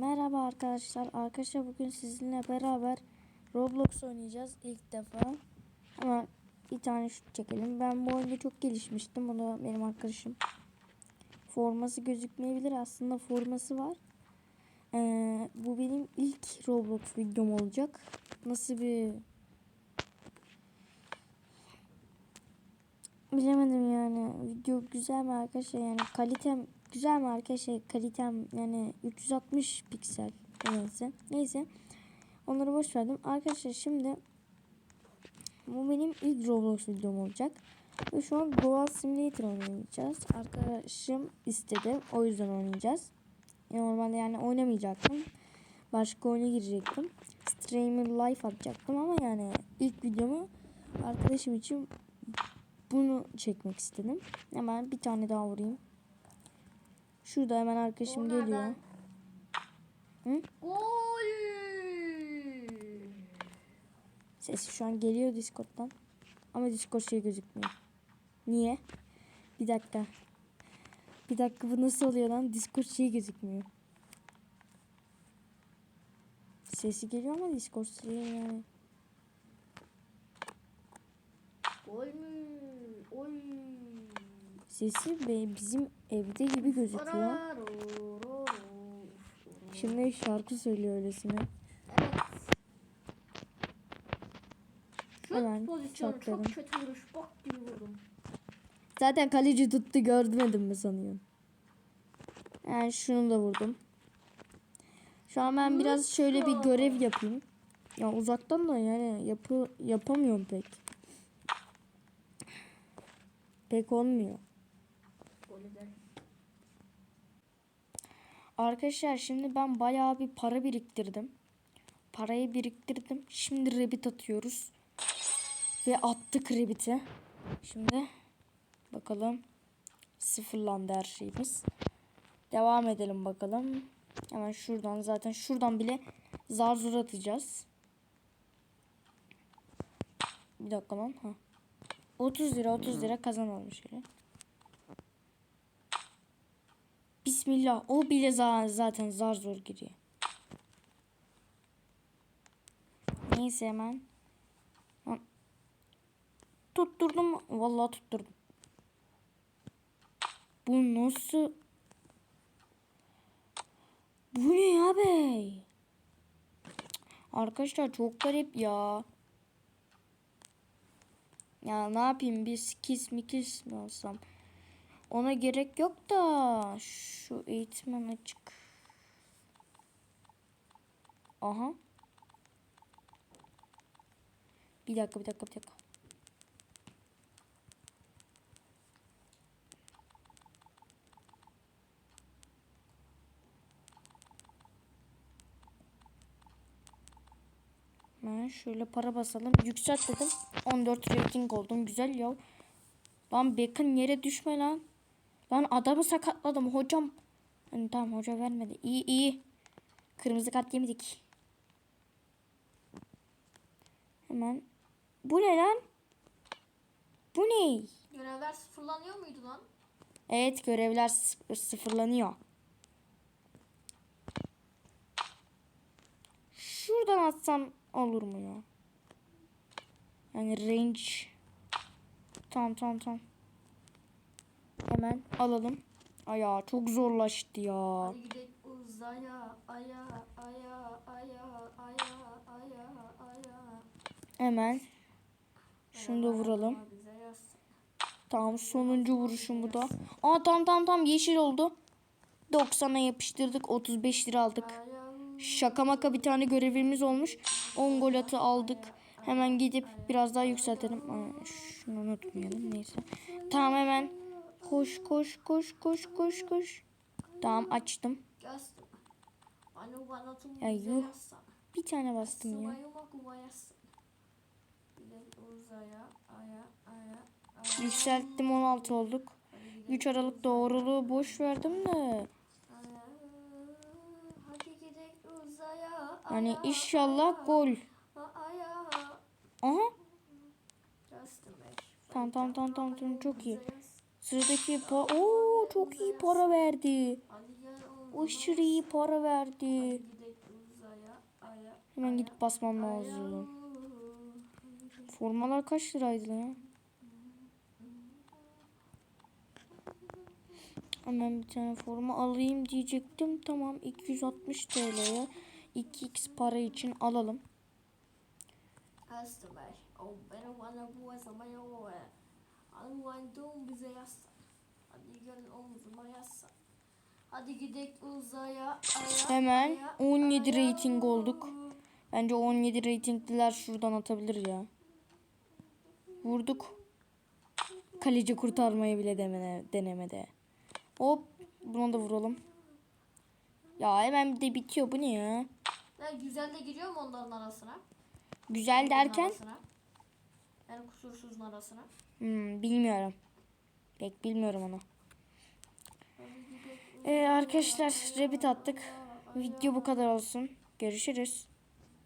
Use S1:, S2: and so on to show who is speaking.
S1: Merhaba arkadaşlar. Arkadaşlar bugün sizinle beraber Roblox oynayacağız ilk defa. Ama bir tane şut çekelim. Ben bu oyunda çok gelişmiştim. Bu da benim arkadaşım. Forması gözükmeyebilir. Aslında forması var. Ee, bu benim ilk Roblox videom olacak. Nasıl bir... Bilemedim yani. Video güzel mi arkadaşlar? Yani kalitem güzel mi arkadaşlar? Kalitem yani 360 piksel. Neyse. Neyse. Onları boş verdim. Arkadaşlar şimdi bu benim ilk Roblox videom olacak. Ve şu an Goal Simulator oynayacağız. Arkadaşım istedi. O yüzden oynayacağız. Normalde yani oynamayacaktım. Başka oyuna girecektim. Streamer live atacaktım ama yani ilk videomu arkadaşım için bunu çekmek istedim. Hemen bir tane daha vurayım. Şurada hemen arkadaşım
S2: Oradan.
S1: geliyor. Hı?
S2: Gol!
S1: Sesi şu an geliyor Discord'dan. Ama Discord şey gözükmüyor. Niye? Bir dakika. Bir dakika bu nasıl oluyor lan? Discord şey gözükmüyor. Sesi geliyor ama Discord şey yani. Sesi be- bizim evde gibi gözüküyor. Şimdi şarkı söylüyor öylesine.
S2: Evet. Şut
S1: Hemen
S2: pozisyonu
S1: çakladım.
S2: çok kötü vuruş. Bak gibi vurdum.
S1: Zaten kaleci tuttu görmedim mi sanıyorsun? Yani şunu da vurdum. Şu an ben biraz şöyle bir görev yapayım. Ya uzaktan da yani yapı yapamıyorum pek. Pek olmuyor.
S2: Gol eder.
S1: Arkadaşlar şimdi ben bayağı bir para biriktirdim. Parayı biriktirdim. Şimdi rebit atıyoruz. Ve attık rebiti. Şimdi bakalım sıfırlandı her şeyimiz. Devam edelim bakalım. Hemen şuradan zaten şuradan bile zar zor atacağız. Bir dakika lan. Ha. 30 lira 30 lira kazanalım şöyle. Bismillah. O bile za- zaten zar zor giriyor. Neyse hemen. Tutturdum. Vallahi tutturdum. Bu nasıl? Bu ne ya bey? Arkadaşlar çok garip ya. Ya ne yapayım bir skis mikis mi alsam? Ona gerek yok da şu eğitmen açık. Aha. Bir dakika bir dakika bir dakika. Ben şöyle para basalım. Yükselt dedim. 14 rating oldum. Güzel ya. Lan Beckham yere düşme lan. Lan adamı sakatladım hocam. Hani tamam hoca vermedi. İyi iyi. Kırmızı kart yemedik. Hemen. Bu ne lan? Bu ne?
S2: Görevler sıfırlanıyor muydu lan?
S1: Evet görevler sıfır- sıfırlanıyor. Şuradan atsam olur mu ya? Yani range. Tamam tamam tamam. Hemen alalım. Aya çok zorlaştı ya.
S2: Hadi gidelim uzaya, aya, aya, aya, aya, aya, aya.
S1: Hemen. Şunu da vuralım. Tamam sonuncu vuruşum bu da. Aa tamam tamam tamam yeşil oldu. 90'a yapıştırdık. 35 lira aldık. Şaka maka bir tane görevimiz olmuş. 10 gol atı aldık. Hemen gidip biraz daha yükseltelim. Aa, şunu unutmayalım neyse. Tamam hemen. Koş koş koş koş koş koş. Tamam açtım. Ya yuh. Bir tane bastım ya. Yükselttim 16 olduk. 3 Aralık doğruluğu boş verdim de. Yani inşallah gol. Aha. Tamam tamam tamam, tamam çok iyi. Sıradaki pa Oo çok iyi para verdi. Aşırı iyi para verdi. Hemen gidip basmam lazım. Formalar kaç liraydı lan? Hemen bir tane forma alayım diyecektim. Tamam 260 TL'ye 2x para için alalım.
S2: Bay. Oh ben bana bu zaman Almandım bize yazsa. Hadi gel omzuma yazsa. Hadi gidek uzaya aya.
S1: Hemen
S2: aya,
S1: 17
S2: aya.
S1: rating olduk. Bence 17 ratingliler şuradan atabilir ya. Vurduk. Kaleci kurtarmayı bile demene, denemedi. Hop buna da vuralım. Ya hemen bir de bitiyor bu ne ya?
S2: Ya güzel de giriyor mu onların arasına?
S1: Güzel derken
S2: arasına. Yani kusursuzun arasına.
S1: hmm, bilmiyorum. Pek bilmiyorum onu. Ee, arkadaşlar Rabbit attık. Video bu kadar olsun. Görüşürüz.